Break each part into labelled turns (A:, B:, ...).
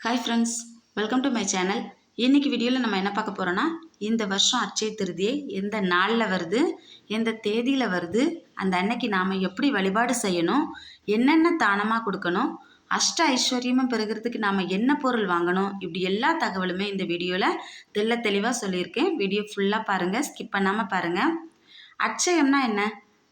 A: Hi friends welcome to my channel இன்றைக்கி வீடியோவில் நம்ம என்ன பார்க்க போகிறோன்னா இந்த வருஷம் அச்சய திருதியை எந்த நாளில் வருது எந்த தேதியில் வருது அந்த அன்னைக்கு நாம் எப்படி வழிபாடு செய்யணும் என்னென்ன தானமாக கொடுக்கணும் அஷ்ட ஐஸ்வர்யமும் பெறுகிறதுக்கு நாம் என்ன பொருள் வாங்கணும் இப்படி எல்லா தகவலுமே இந்த வீடியோவில் தெள்ள தெளிவாக சொல்லியிருக்கேன். வீடியோ ஃபுல்லாக பாருங்கள் ஸ்கிப் பண்ணாமல் பாருங்கள் அச்சயம்னா என்ன?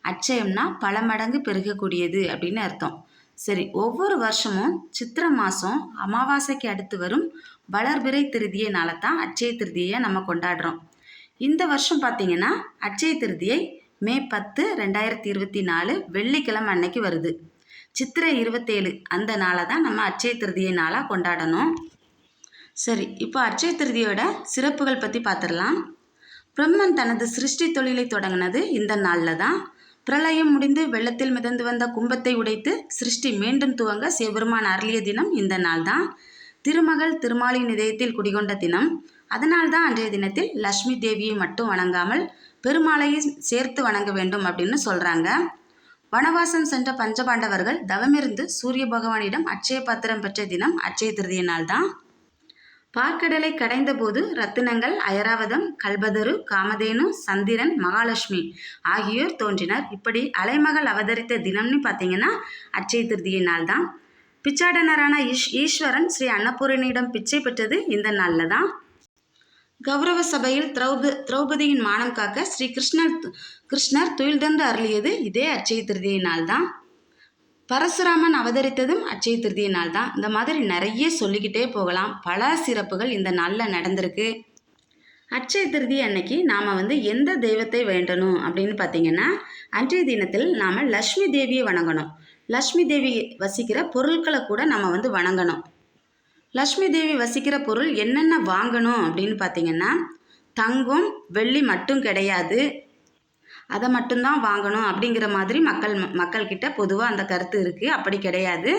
A: அச்சயம்னா பல மடங்கு பெருகக்கூடியது அப்படின்னு அர்த்தம். சரி ஒவ்வொரு வருஷமும் சித்திர மாதம் அமாவாசைக்கு அடுத்து வரும் வளர்பிறை திருதியினால தான் அட்சய திருதியை நம்ம கொண்டாடுறோம். இந்த வருஷம் பார்த்தீங்கன்னா அட்சய திருதியை மே பத்து ரெண்டாயிரத்தி இருபத்தி நாலு வெள்ளிக்கிழமை அன்னைக்கு வருது. சித்திரை இருபத்தேழு அந்த நாளை தான் நம்ம அட்சய திருதியை நாளாக கொண்டாடணும். சரி இப்போ அட்சய திருதியோட சிறப்புகள் பற்றி பார்த்துடலாம் பிரம்மன் தனது சிருஷ்டி தொழிலை தொடங்கினது இந்த நாளில் தான் பிரளயம் முடிந்து வெள்ளத்தில் மிதந்து வந்த கும்பத்தை உடைத்து சிருஷ்டி மீண்டும் துவங்க சிவபெருமான் அருளிய தினம் இந்த நாள் தான் திருமகள் திருமாலின் இதயத்தில் குடிகொண்ட தினம். அதனால்தான் அன்றைய தினத்தில் லக்ஷ்மி தேவியை மட்டும் வணங்காமல் பெருமாளையும் சேர்த்து வணங்க வேண்டும் அப்படின்னு சொல்கிறாங்க வனவாசம் சென்ற பஞ்சபாண்டவர்கள் தவமிருந்து சூரிய பகவானிடம் அட்சய பாத்திரம் பெற்ற தினம் அட்சய திருதிய நாள் தான் பார்க்கடலை கடைந்தபோது ரத்தினங்கள் ஐராவதம் கல்பதரு காமதேனு சந்திரன் மகாலட்சுமி ஆகியோர் தோன்றினர். இப்படி அலைமகள் அவதரித்த தினம்னு பார்த்தீங்கன்னா அச்சய திருதியை நாள் தான் பிச்சாடனரான ஈஷ் ஈஸ்வரன் ஸ்ரீ அன்னபூரணியிடம் பிச்சை பெற்றது இந்த நாளில் தான் கௌரவ சபையில் திரௌப திரௌபதியின் மானம் காக்க ஸ்ரீ கிருஷ்ணர் கிருஷ்ணர் துயில் தந்து அருளியது இதே அச்சய திருதியை நாள் தான் பரசுராமன் அவதரித்ததும் அட்சய திருதிய நாள் தான் இந்த மாதிரி நிறைய சொல்லிக்கிட்டே போகலாம். பல சிறப்புகள் இந்த நாளில் நடந்திருக்கு. அட்சய திருதி அன்னைக்கு நாம் வந்து எந்த தெய்வத்தை வேண்டணும் அப்படின்னு பார்த்தீங்கன்னா அன்றைய தினத்தில் நாம் லக்ஷ்மி தேவியை வணங்கணும். லக்ஷ்மி தேவி வசிக்கிற பொருட்களை கூட நம்ம வந்து வணங்கணும். லக்ஷ்மி தேவி வசிக்கிற பொருள் என்னென்ன வாங்கணும் அப்படின்னு பார்த்தீங்கன்னா தங்கம் வெள்ளி மட்டும் கிடையாது. அதை மட்டும்தான் வாங்கணும் அப்படிங்கிற மாதிரி மக்கள் மக்கள்கிட்ட பொதுவாக அந்த கருத்து இருக்குது அப்படி கிடையாது.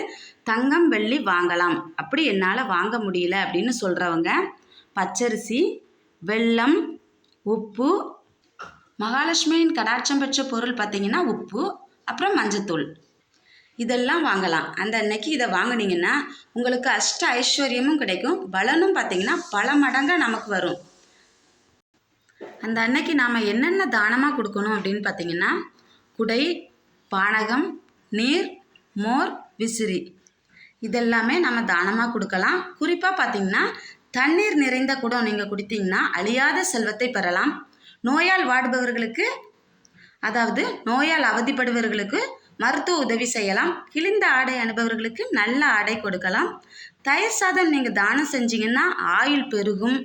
A: தங்கம் வெள்ளி வாங்கலாம். அப்படி என்னால் வாங்க முடியல அப்படின்னு சொல்கிறவங்க பச்சரிசி வெல்லம் உப்பு மகாலட்சுமியின் கடாட்சம் பெற்ற பொருள் பார்த்திங்கன்னா உப்பு அப்புறம் மஞ்சத்தூள். இதெல்லாம் வாங்கலாம். அந்த அன்னைக்கு இதை வாங்கினீங்கன்னா உங்களுக்கு அஷ்ட ஐஸ்வர்யமும் கிடைக்கும். பலனும் பார்த்திங்கன்னா பல மடங்காக நமக்கு வரும். அந்த அன்னைக்கு நாம் என்னென்ன தானமாக கொடுக்கணும் அப்படின்னு பார்த்தீங்கன்னா குடை பானகம் நீர் மோர் விசிறி. இதெல்லாமே நம்ம தானமாக கொடுக்கலாம். குறிப்பாக பார்த்தீங்கன்னா தண்ணீர் நிறைந்த குடம் நீங்கள் குடித்தீங்கன்னா அழியாத செல்வத்தை பெறலாம். நோயால் வாடுபவர்களுக்கு அதாவது நோயால் அவதிப்படுபவர்களுக்கு மருத்துவ உதவி செய்யலாம். கிழிந்த ஆடை அனுபவர்களுக்கு நல்ல ஆடை கொடுக்கலாம். தயிர் சாதம் நீங்கள் தானம் செஞ்சீங்கன்னா ஆயுள் பெருகும்.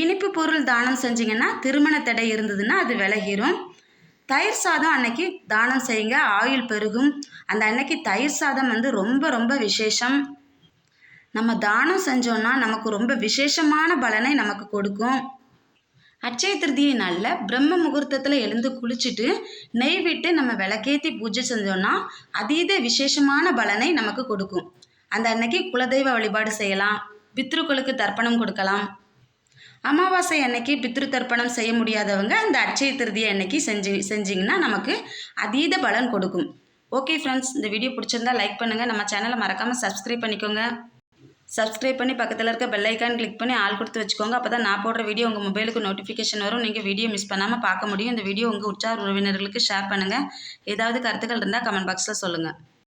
A: இனிப்பு பொருள் தானம் செஞ்சிங்கன்னா திருமண தடை இருந்ததுன்னா அது விலகிரும். தயிர் சாதம் அன்னைக்கு தானம் செய்யுங்க ஆயுள் பெருகும். அந்த அன்னைக்கு தயிர் சாதம் வந்து ரொம்ப ரொம்ப விசேஷம். நம்ம தானம் செஞ்சோன்னா நமக்கு ரொம்ப விசேஷமான பலனை நமக்கு கொடுக்கும். அட்சய திருதியை நாளில் பிரம்ம முகூர்த்தத்தில் எழுந்து குளிச்சுட்டு நெய் விட்டு நம்ம விளக்கேற்றி பூஜை செஞ்சோன்னா அதீத விசேஷமான பலனை நமக்கு கொடுக்கும். அந்த அன்னைக்கு குலதெய்வ வழிபாடு செய்யலாம். பித்ருக்களுக்கு தர்ப்பணம் கொடுக்கலாம். அமாவாசை அன்னைக்கு பித்ரு தர்ப்பணம் செய்ய முடியாதவங்க அந்த அட்சய திருதியை அன்னைக்கு செஞ்சு செஞ்சிங்கன்னா நமக்கு அதீத பலன் கொடுக்கும். ஓகே ஃப்ரெண்ட்ஸ் இந்த வீடியோ பிடிச்சிருந்தா லைக் பண்ணுங்கள் நம்ம சேனலை மறக்காமல் சப்ஸ்கிரைப் பண்ணிக்கோங்க. சப்ஸ்கிரைப் பண்ணி பக்கத்தில் இருக்க பெல் ஐக்கான் கிளிக் பண்ணி ஆள் கொடுத்து வச்சுக்கோங்க. அப்போ தான் நான் போடுற வீடியோ உங்கள் மொபைலுக்கு நோட்டிஃபிகேஷன் வரும். நீங்கள் வீடியோ மிஸ் பண்ணாமல் பார்க்க முடியும். இந்த வீடியோ உங்கள் உற்சார் உறவினர்களுக்கு ஷேர் பண்ணுங்கள் ஏதாவது கருத்துக்கள் இருந்தால் கமெண்ட் பாக்ஸில் சொல்லுங்கள்